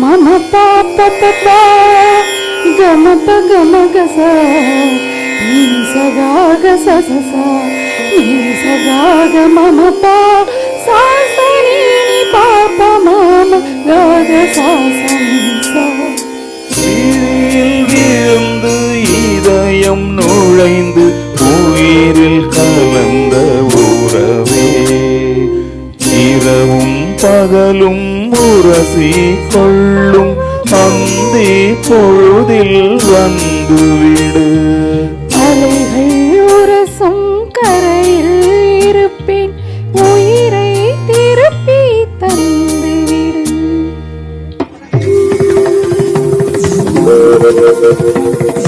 మమ పాప గమప గమగస సగాగ సస సగాగ మమ పా సాసని పాప మమ గాగ సాస பேசி கொள்ளும் அந்தி பொழுதில் வந்துவிடு அலைகள் உரசும் கரையில் இருப்பேன் உயிரை திருப்பி தந்துவிடு Thank you.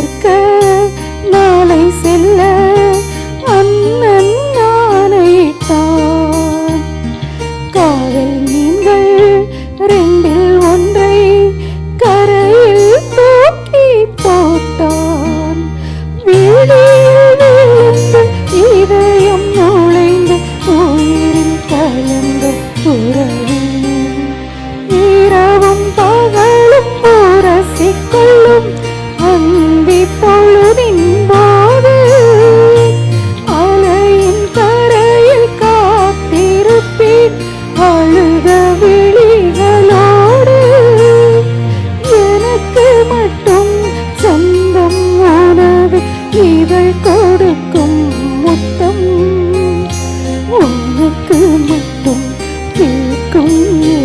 நிற்க நாளை செல்ல அண்ணன் நானைத்தான் காதல் நீங்கள் ரெண்டில் ஒன்றை கரையில் தூக்கி போட்டான். வீடு Oh.